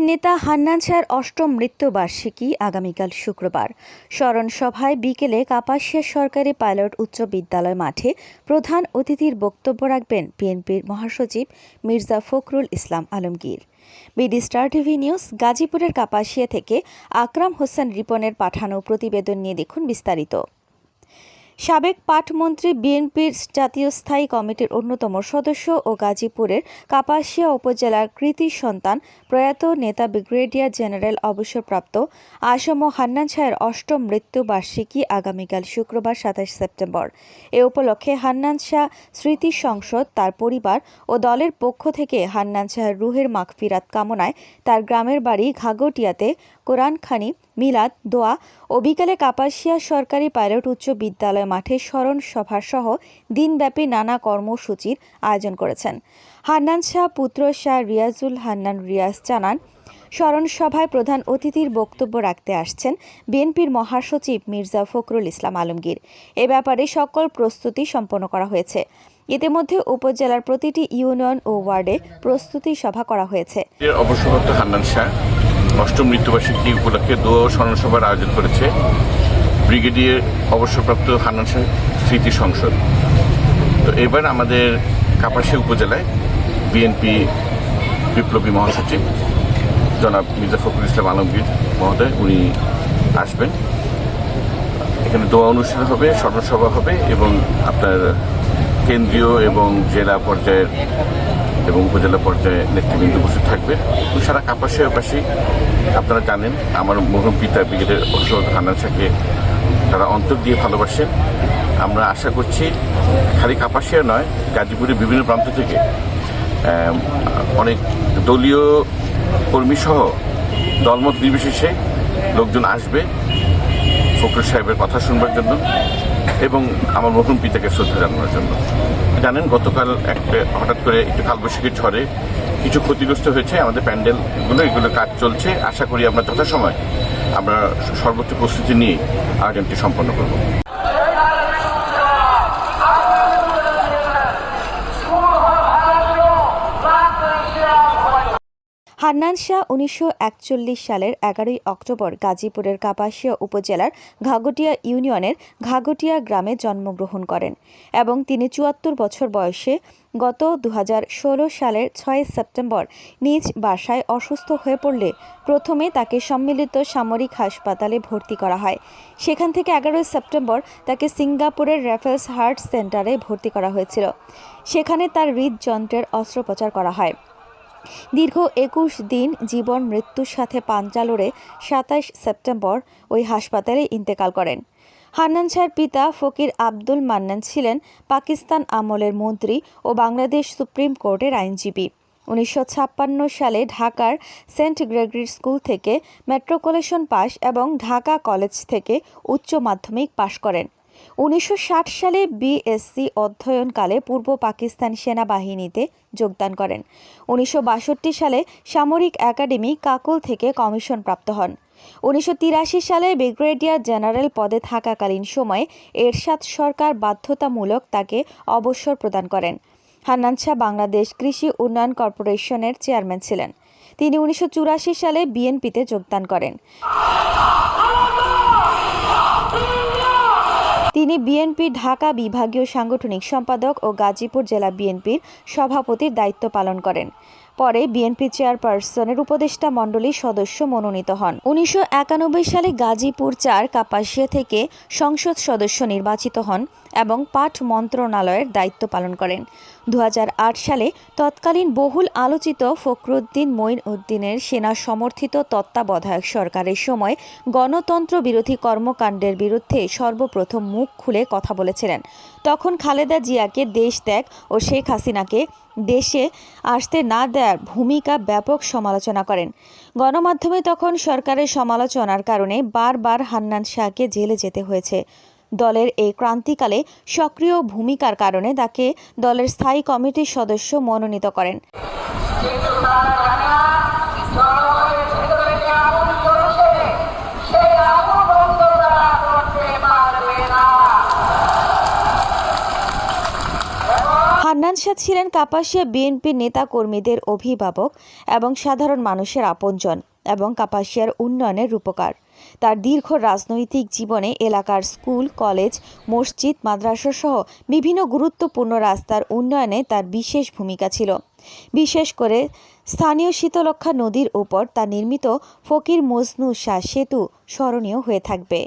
নেতা হান্নান শাহের অষ্টম মৃত্যুবার্ষিকী আগামীকাল শুক্রবার। স্মরণ সভায় বিকেলে কাপাসিয়া সরকারি পাইলট উচ্চ বিদ্যালয় মাঠে প্রধান অতিথির বক্তব্য রাখবেন বিএনপির মহাসচিব Mirza Fakhrul Islam Alamgir. BD star TV news, গাজীপুরের কাপাসিয়া থেকে আকরাম হোসেন রিপনের পাঠানো প্রতিবেদন নিয়ে দেখুন বিস্তারিত। সাবেক পাটমন্ত্রী বিএনপির জাতীয় স্থায়ী কমিটির অন্যতম সদস্য ও গাজীপুরের কাপাসিয়া উপজেলার কৃতি সন্তান প্রয়াত নেতা ব্রিগেডিয়ার জেনারেল অবসরপ্রাপ্ত আসম হান্নান শাহের অষ্টম মৃত্যুবার্ষিকী আগামীকাল শুক্রবার সাতাশ সেপ্টেম্বর। এ উপলক্ষে হান্নান শাহ স্মৃতি সংসদ, তার পরিবার ও দলের পক্ষ থেকে হান্নান শাহের রুহের মাগফিরাত কামনায় তার গ্রামের বাড়ি ঘাগটিয়াতে কোরআনখানি, মিলাদ, দোয়া ও বিকালে কাপাসিয়া সরকারি পাইলট উচ্চ বিদ্যালয় মাঠে স্মরণ সভা সহ দিনব্যাপী নানা কর্মসূচির আয়োজন করেছেন। হান্নান শাহ পুত্র শাহ রিয়াজুল হান্নান রিয়াজ জানান, স্মরণ সভায় প্রধান অতিথির বক্তব্য রাখতে আসছেন বিএনপির মহাসচিব মির্জা ফখরুল ইসলাম আলমগীর। এ ব্যাপারে সকল প্রস্তুতি সম্পন্ন করা হয়েছে। ইতিমধ্যে উপজেলার প্রতিটি ইউনিয়ন ও ওয়ার্ডে প্রস্তুতি সভা করা হয়েছে। অবসরপ্রাপ্ত হান্নান শাহ অষ্টম মৃত্যুবার্ষিকী উপলক্ষে দোয়া ও আয়োজন করেছে। ব্রিগেডিয়ার অবসরপ্রাপ্ত হান্নান শাহ স্মৃতি সংসদ। তো এবার আমাদের কাপাসী উপজেলায় বিএনপি বিপ্লবী মহাসচিব জনাব মির্জা ফখরুল ইসলাম আলমগীর মহোদয়, উনি আসবেন। এখানে দোয়া অনুষ্ঠান হবে, স্মরণসভা হবে এবং আপনার কেন্দ্রীয় এবং জেলা পর্যায়ের এবং উপজেলা পর্যায়ে নেতৃবৃন্দ উপস্থিত থাকবে। সারা কাপাসিয়াবাসী, আপনারা জানেন, আমার মরহুম পিতা ব্রিগেডের অভিষেক হান্নান শাহকে তারা অন্তর দিয়ে ভালোবাসেন আমরা আশা করছি খালি কাপাসিয়া নয়, গাজীপুরের বিভিন্ন প্রান্ত থেকে অনেক দলীয় কর্মী সহ দলমত নির্বিশেষে লোকজন আসবে ফখরুল সাহেবের কথা শুনবার জন্য এবং আমার মরহুম পিতাকে শ্রদ্ধা জানানোর জন্য। জানেন, গতকাল একটা হঠাৎ করে একটু কালবৈশাখীর ঝড়ে কিছু ক্ষতিগ্রস্ত হয়েছে আমাদের প্যান্ডেলগুলো, এগুলো কাজ চলছে। আশা করি আমরা যথাসময় আমরা সর্বোচ্চ প্রস্তুতি নিয়ে আয়োজনটি সম্পন্ন করব। হান্নান শাহ উনিশশো একচল্লিশ সালের এগারোই অক্টোবর গাজীপুরের কাপাসিয়া উপজেলার ঘাগটিয়া ইউনিয়নের ঘাগটিয়া গ্রামে জন্মগ্রহণ করেন এবং তিনি চুয়াত্তর বছর বয়সে গত দু হাজার ষোলো সালের ছয় সেপ্টেম্বর নিজ বাসায় অসুস্থ হয়ে পড়লে প্রথমে তাকে সম্মিলিত সামরিক হাসপাতালে ভর্তি করা হয়। সেখান থেকে এগারোই সেপ্টেম্বর তাকে সিঙ্গাপুরের রেফেলস হার্ট সেন্টারে ভর্তি করা হয়েছিল। সেখানে তার হৃদযন্ত্রের অস্ত্রোপচার করা হয়। দীর্ঘ একুশ দিন জীবন মৃত্যুর সাথে পাঞ্জা লড়ে সাতাশ সেপ্টেম্বর ওই হাসপাতালে ইন্তেকাল করেন। হান্নান শাহর পিতা ফকির আব্দুল মান্নান ছিলেন পাকিস্তান আমলের মন্ত্রী ও বাংলাদেশ সুপ্রিম কোর্টের আইনজীবী। উনিশশো ছাপ্পান্ন সালে ঢাকার সেন্ট গ্রেগরি স্কুল থেকে মেট্রোপলিটন পাস এবং ঢাকা কলেজ থেকে উচ্চ মাধ্যমিক পাশ করেন। উনিশশো ষাট সালে বিএসসি অধ্যয়নকালে পূর্ব পাকিস্তান সেনাবাহিনীতে যোগদান করেন। উনিশশো বাষট্টি সালে সামরিক একাডেমি কাকুল থেকে কমিশন প্রাপ্ত হন। উনিশশো তিরাশি সালে ব্রিগেডিয়ার জেনারেল পদে থাকাকালীন সময়ে এরশাদ সরকার বাধ্যতামূলক তাকে অবসর প্রদান করেন। হান্নান শাহ বাংলাদেশ কৃষি উন্নয়ন কর্পোরেশনের চেয়ারম্যান ছিলেন। তিনি উনিশশো চুরাশি সালে বিএনপিতে যোগদান করেন। তিনি বিএনপি, ঢাকা বিভাগীয় সাংগঠনিক সম্পাদক ও গাজীপুর জেলা বিএনপির সভাপতির দায়িত্ব পালন করেন। পরে বিএনপি চেয়ারপারসনের উপদেষ্টা মণ্ডলীর সদস্য মনোনীত হন। উনিশশো একানব্বই সালে গাজীপুর চার কাপাসিয়া থেকে সংসদ সদস্য নির্বাচিত হন এবং পাঠ মন্ত্রণালয়ের দায়িত্ব পালন করেন। দু হাজার আট সালে তৎকালীন বহুল আলোচিত ফখরুদ্দিন মঈন উদ্দিনের সেনা সমর্থিত তত্ত্বাবধায়ক সরকারের সময় গণতন্ত্র বিরোধী কর্মকাণ্ডের বিরুদ্ধে সর্বপ্রথম মুখ খুলে কথা বলেছিলেন। তখন খালেদা জিয়াকে দেশ ত্যাগ ও শেখ হাসিনাকে দেশে আসতে না দেওয়ার ভূমিকা ব্যাপক সমালোচনা করেন। গণমাধ্যমে তখন সরকারের সমালোচনার কারণে বারবার হান্নান শাহকে জেলে যেতে হয়েছে। দলের এই ক্রান্তিকালে সক্রিয় ভূমিকার কারণে তাকে দলের স্থায়ী কমিটির সদস্য মনোনীত করেন। হান্নান ছিলেন কাপাসিয়া বিএনপির নেতা কর্মীদের অভিভাবক এবং সাধারণ মানুষের আপনজন এবং কাপাসিয়ার উন্নয়নের রূপকার। তার দীর্ঘ রাজনৈতিক জীবনে এলাকার স্কুল, কলেজ, মসজিদ, মাদ্রাসা সহ বিভিন্ন গুরুত্বপূর্ণ রাস্তার উন্নয়নে তার বিশেষ ভূমিকা ছিল। বিশেষ করে স্থানীয় শীতলক্ষা নদীর ওপর তা নির্মিত ফকির মজনু শাহ সেতু স্মরণীয় হয়ে থাকবে।